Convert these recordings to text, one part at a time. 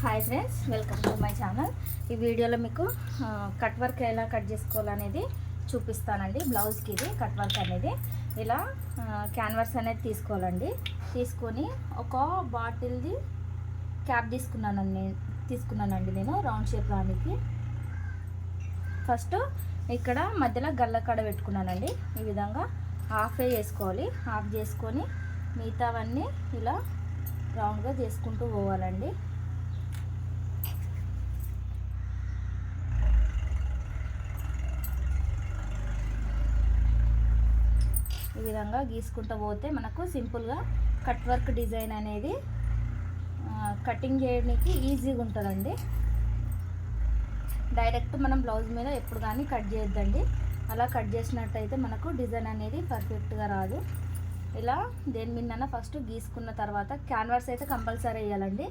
Hi friends welcome to my channel ఈ వీడియోలో మీకు కట్ వర్క్ ఎలా కట్ చేసుకోవాలనేది చూపిస్తానండి. బ్లౌజ్కి ఇది కట్ వర్క్ అనేది. ఇలా క్యాన్వర్స్ అనేది తీసుకోవాలండి. తీసుకొని ఒక బాటిల్ది క్యాప్ తీసుకున్నానండి తీసుకున్నానండి నేను రౌండ్ షేప్ రానికి. ఫస్ట్ ఇక్కడ మధ్యలో గల్ల కడ పెట్టుకున్నానండి. ఈ విధంగా హాఫే చేసుకోవాలి. హాఫ్ చేసుకొని మిగతావన్నీ ఇలా రౌండ్గా చేసుకుంటూ పోవాలండి. ఈ విధంగా గీసుకుంటూ పోతే మనకు సింపుల్గా కట్ వర్క్ డిజైన్ అనేది కటింగ్ చేయడానికి ఈజీగా ఉంటుందండి. డైరెక్ట్ మనం బ్లౌజ్ మీద ఎప్పుడు కానీ కట్ చేయొద్దండి. అలా కట్ చేసినట్టయితే మనకు డిజైన్ అనేది పర్ఫెక్ట్గా రాదు. ఇలా దేని మీద ఫస్ట్ గీసుకున్న తర్వాత క్యాన్వాస్ అయితే కంపల్సరీ వేయాలండి.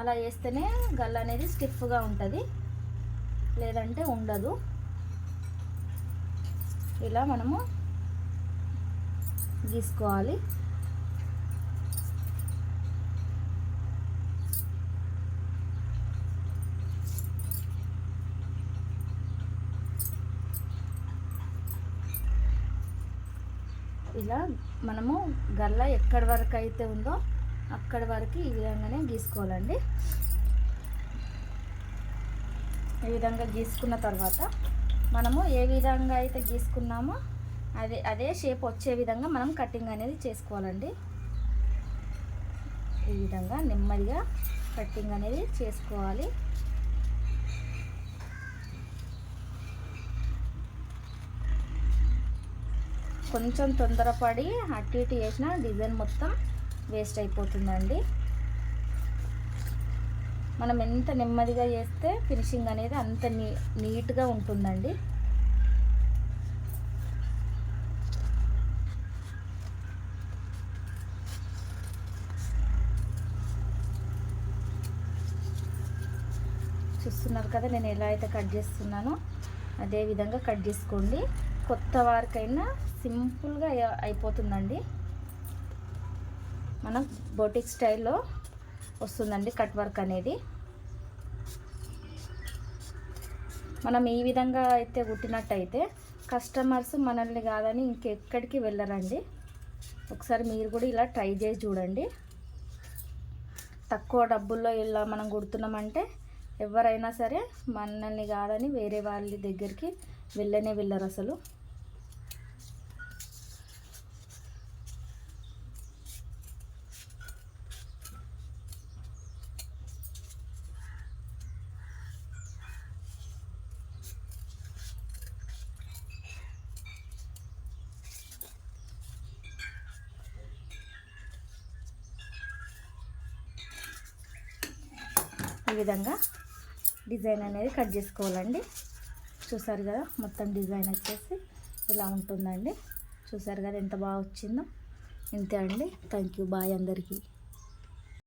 అలా వేస్తేనే గల్ అనేది స్టిఫ్గా ఉంటుంది. లేదంటే ఉండదు. ఇలా మనము గీసుకోవాలి ఇలా మనము గల్ల ఎక్కడి వరకు అయితే ఉందో అక్కడి వరకు ఈ విధంగానే గీసుకోవాలండి. ఈ విధంగా గీసుకున్న తర్వాత మనము ఏ విధంగా అయితే గీసుకున్నామో అదే అదే షేప్ వచ్చే విధంగా మనం కటింగ్ అనేది చేసుకోవాలండి. ఈ విధంగా నెమ్మదిగా కటింగ్ అనేది చేసుకోవాలి. కొంచెం తొందరపడి అటు ఇటు చేసిన డిజైన్ మొత్తం వేస్ట్ అయిపోతుందండి. మనం ఎంత నెమ్మదిగా చేస్తే ఫినిషింగ్ అనేది అంత నీ నీట్గా ఉంటుందండి. చూస్తున్నారు కదా నేను ఎలా అయితే కట్ చేస్తున్నానో అదే విధంగా కట్ చేసుకోండి. కొత్త వారికైనా సింపుల్గా అయిపోతుందండి. మన బోటిక్ స్టైల్లో వస్తుందండి కట్ వర్క్ అనేది. మనం ఈ విధంగా అయితే కుట్టినట్టయితే కస్టమర్స్ మనల్ని కాదని ఇంకెక్కడికి వెళ్ళరండి. ఒకసారి మీరు కూడా ఇలా ట్రై చేసి చూడండి. తక్కువ డబ్బుల్లో ఇలా మనం కుడుతున్నామంటే ఎవరైనా సరే మనల్ని కాదని వేరే వాళ్ళ దగ్గరికి వెళ్ళనే వెళ్ళరు అసలు. ఈ విధంగా డిజైన్ అనేది కట్ చేసుకోవాలండి. చూసారు కదా మొత్తం డిజైన్ వచ్చేసి ఇలా ఉంటుందండి. చూసారు కదా ఎంత బాగా వచ్చిందో. ఇంతే అండి. Thank you. బాయ్ అందరికీ.